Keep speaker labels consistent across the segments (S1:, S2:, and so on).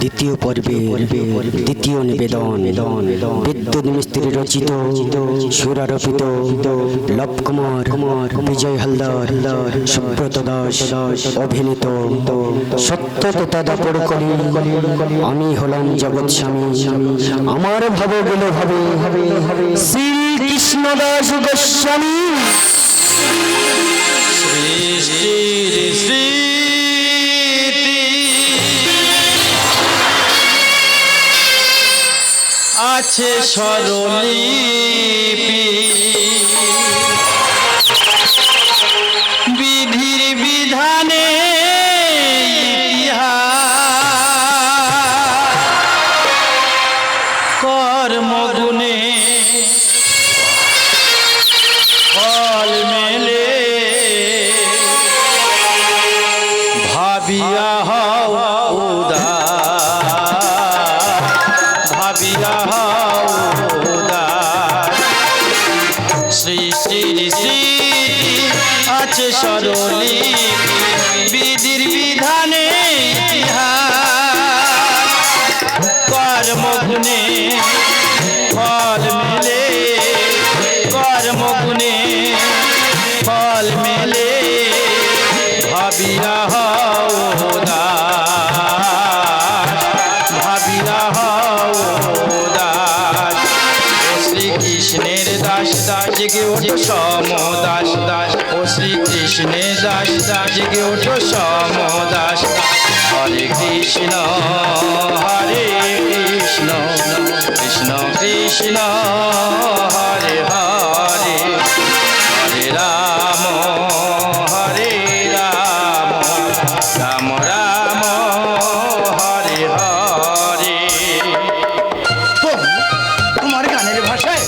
S1: দ্বিতীয় পর্বে দ্বিতীয় নিবেদন। বিদ্যুৎ মিস্ত্রি রচিত, সুরারোপিত লব কুমার বিজয় হালদার, সুব্রত দাস, অভিনীত। সত্য তথা দাপড় করি আমি হলাম জগৎ স্বামী। আমার ভাব গেল ভাবে শ্রী কৃষ্ণ দাস গোস্বামী।
S2: সৃষ্টির স্মৃতি আছে স্বরলিপি। কৃষ্ণ হরে হরে। হরে রাম হরে রাম। রাম রাম হরে হরে।
S3: তোমার গানের ভাষায়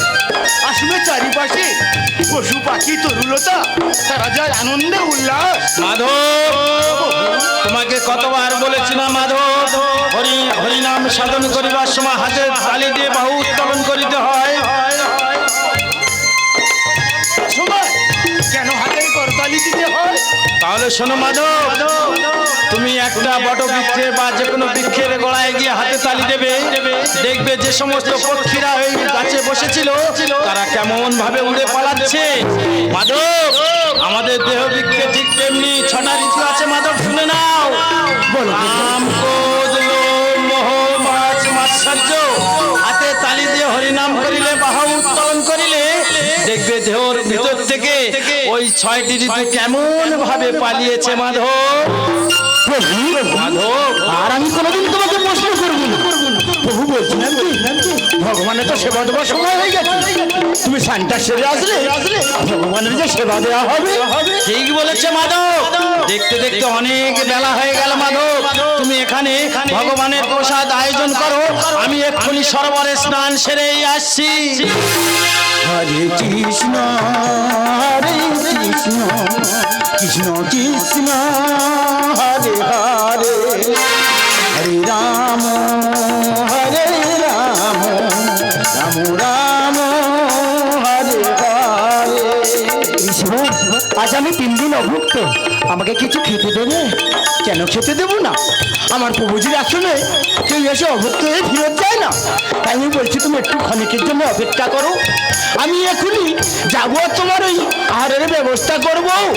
S3: আসবে চারিপাশে পশু পাখি তরুলতা তারা যায় আনন্দে উল্লাস।
S2: মাধব তোমাকে কতবার বলেছি না মাধব? হরিনাম সাধন করিবার সময় হাতে তালি দিয়ে বাহু উত্তোলন করিতে হয়।
S3: কেন হাতে করতালি দিতে হয়?
S2: তাহলে শোনো মাধব তুমি একটা বট বৃক্ষে বা যে কোনো বৃক্ষের গোড়ায় গিয়ে হাতে তালি দেবে। দেখবে যে সমস্ত পক্ষীরা ওই গাছে বসেছিল তারা কেমন ভাবে উড়ে পালাচ্ছে। মাধব আমাদের দেহ বৃক্ষে ঠিক তেমনি ছটা ঋতু আছে মাধব শুনে নাও। আম তালি দিয়ে হরিনাম করিলে বাহা উত্তোলন করিলে দেখবে দেহর ভিতর থেকে ওই ছয়টি ঋতু কেমন ভাবে পালিয়েছে মাধব মাধব
S3: আর আমি কোনোদিন তোমাকে প্রশ্ন প্রভু ভগবানের তো সেবা দেওয়ার সময় হয়ে গেছে। তুমি সান্টা সেরে আসলে, ভগবানের যে সেবা দেওয়া হবে,
S2: ঠিক বলেছে মাধব। দেখতে দেখতে অনেক বেলা হয়ে গেল মাধব। তুমি এখানে ভগবানের প্রসাদ আয়োজন করো। আমি এক্ষুনি সরোবরে স্নান সেরেই আসছি।
S3: হরে কৃষ্ণ হরে কৃষ্ণ কৃষ্ণ কৃষ্ণ, হরে হরে। হরে রাম। আমি তিন দিন অভুক্ত। আমাকে কিছু খেতে দেবে? কেন খেতে দেবো না? আমার প্রভুজির আসলে কেউ এসে অভুক্ত হয়ে ফিরত যায় না। তাই আমি বলছি, তুমি একটু ক্ষণিকের জন্য অপেক্ষা করো। আমি এখনই যাব তোমার ওই আহারের ব্যবস্থা করব। ওম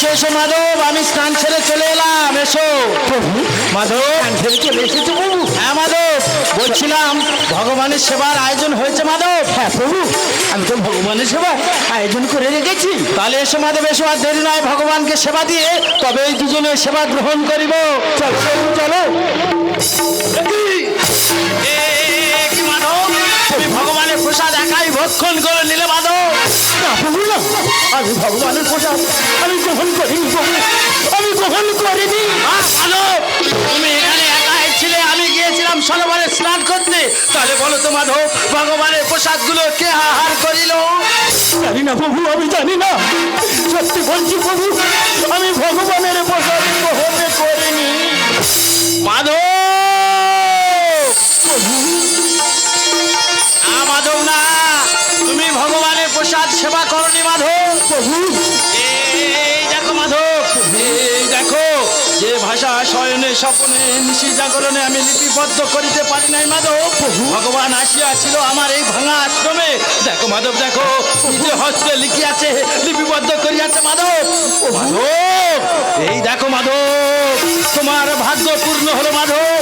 S2: এসো এসো মাধব আমি স্নান ছেড়ে চলে এলাম এসো। মাধব?
S3: ছেড়ে চলে এসেছ? প্রভু
S2: হ্যাঁ মাধব। বলছিলাম ভগবানের সেবার আয়োজন হয়েছে মাধব।
S3: হ্যাঁ প্রভু আমি তো ভগবানের সেবা আয়োজন করে রেখেছি।
S2: তাহলে এসো মাধব এসো আর দেরি নয় ভগবানকে সেবা দিয়ে তবে এই দুজনে সেবা গ্রহণ করিব।
S3: চলো চলো।
S2: প্রসাদ একাই ভক্ষণ করে নিলে
S3: না আমি ভগবানের প্রসাদ আমি গ্রহণ করিনি আমি গ্রহণ করিনি
S2: তুমি এখানে একাই ছিলে আমি গিয়েছিলাম সরোবরে স্নান করতে। তাহলে বলো তো মাধব ভগবানের প্রসাদগুলো কে আহার করিল?
S4: জানি না প্রভু আমি জানি না। সত্যি বলছি প্রভু আমি ভগবানের প্রসাদ গ্রহণে করিনি।
S2: মাধব ভগবানের প্রসাদ সেবা করনি মাধব।
S4: প্রভু।
S2: এই দেখো মাধব এই দেখো যে ভাষা শয়নে স্বপনে নিশি জাগরণে আমি লিপিবদ্ধ করিতে পারি নাই মাধব। ভগবান আসিয়াছিল আমার এই ভাঙা আশ্রমে। দেখো মাধব দেখো নিজে হস্তে লিখিয়াছে লিপিবদ্ধ করিয়াছে মাধব। ও মাধব এই দেখো মাধব তোমার ভাগ্য পূর্ণ হলো মাধব।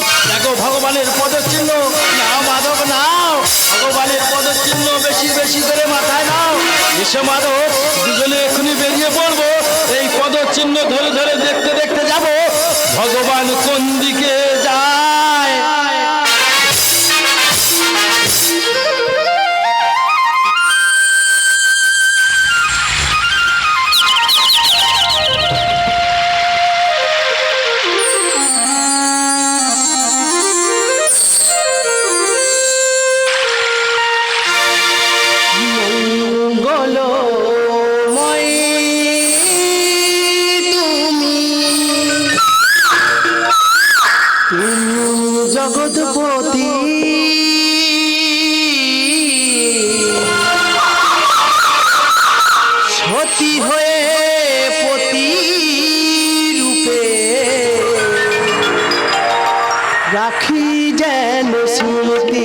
S2: ভগবানের পদচিহ্ন নাও মাধব, নাও। ভগবানের পদচিহ্ন বেশি বেশি করে মাথায় নাও। এসে মাধব, দুজনে এখনই বেরিয়ে পড়ব। এই পদচিহ্ন ধরে ধরে দেখতে দেখতে যাব। ভগবান কোন দিকে
S3: রাখি যেন স্মৃতি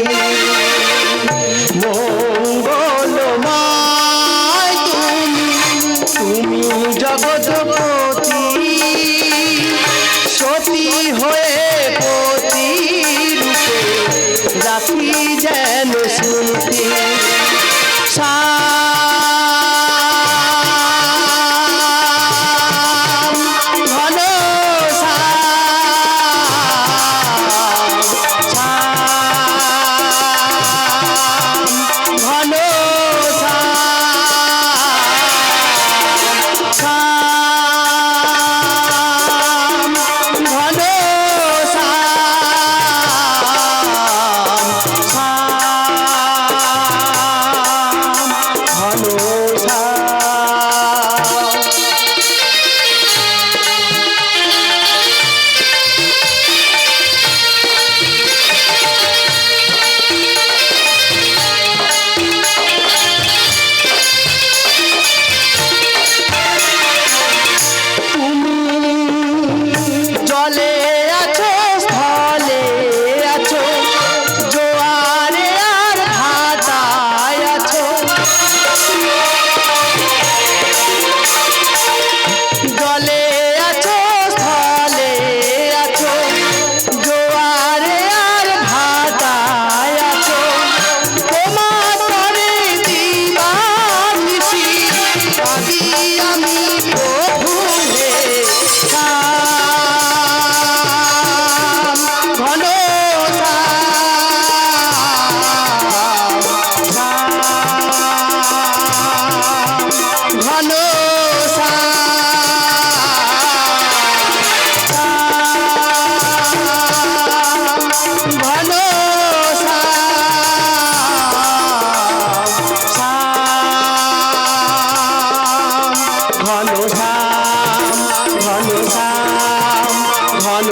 S3: ঘন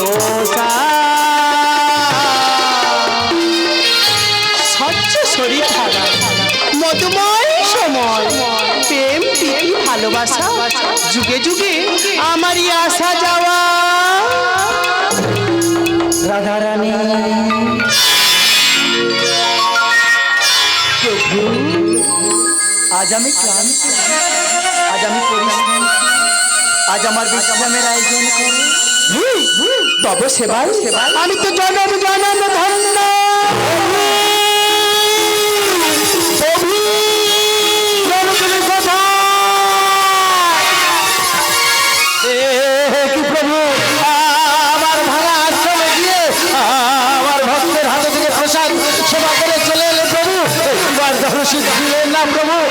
S3: স্বচ্ছ শরীর ধারা, মধুময় সময়, প্রেম, প্রীতি, ভালোবাসা, যুগে যুগে আমারই আসা যাওয়া। রাধারানী প্রভু, আজ আমি ক্লান্ত। আজ আমার বিশ্রামের আয়োজন করে। তব সেবাই। আমি তো জনম জনম ধন্য। সেবা করে চলে এলেন প্রভু। দিলেন না প্রভু।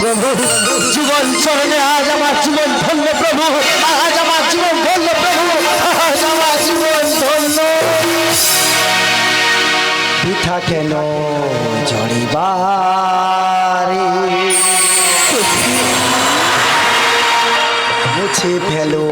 S3: প্রভু,
S4: জীবন চরণে আজ আমার জীবন ধন্য প্রভু, আজ আমার জীবন ধন্য প্রভু, আজ আমার জীবন ধন্য। পিঠা কেন ঝড়িবারে মুছে ফেলো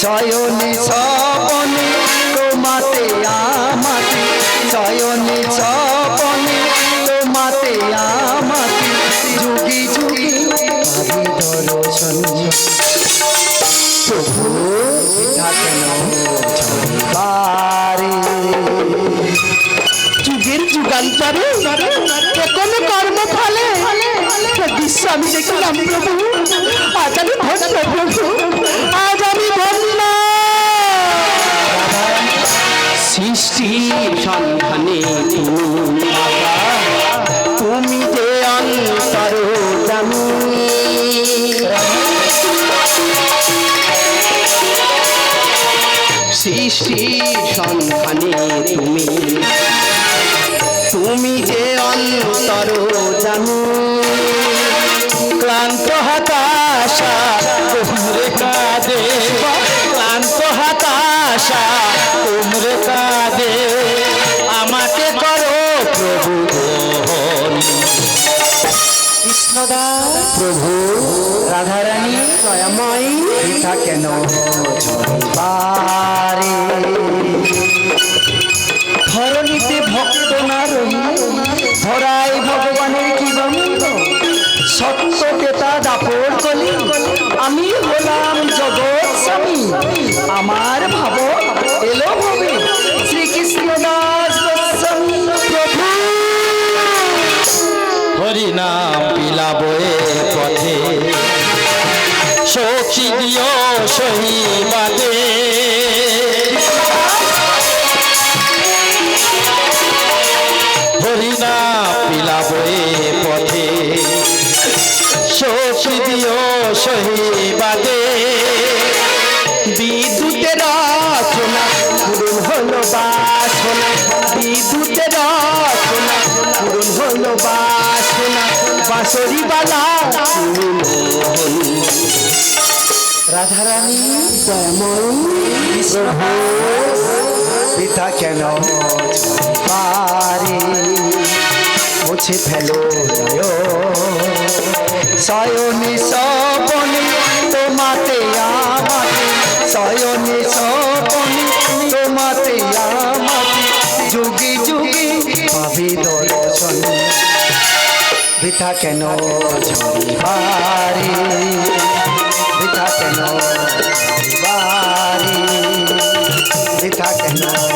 S4: শয়নে সপনে তোমাতে আমাতে শয়নে সপনে তোমাতে আমাতে যুগে যুগে ভাবি দর্শন প্রভু যুগের যুগান্তরে কোনো কর্ম ফলে? দৃশ্য আমি দেখলাম প্রভু, আজ আমি ধন্য প্রভু। সৃষ্টি সন্ধানে তুমি। তুমি যে অন্তর জানো। ক্লান্ত হতাশা কাঁদে। ক্লান্ত হতাশা প্রভু রাধারানী দয়াময়ী। পিতা কেন? পারে ধরণীতে ভক্ত না রহি ধরাই ভগবানের কি বন্ধ সত্য দাপর কলি আমি হলাম জগৎ স্বামী। আমার ভাব এলো ভবে শ্রীকৃষ্ণ দাস
S2: সহিবাদে হরিনাম পিলাবয়ে পথে। সখী দিও সহিবাদে
S4: বিদ্যুতের রচনা, পূরণ হলো বাসনা। বিদ্যুতের রচনা, পূরণ হলো বাসনা। বাঁশরি বালা রাধারানী। প্রভু পিতা কেন পারে? মুছে ফেলো শয়নে সপনে তোমাতে আমাতে শয়নে সপনে তোমাতে আমাতে যুগে যুগে পাবে দর্শন। বৃথা কেন ঝরিবারে বৃথা কেন? বাড়ি বৃথা কেন?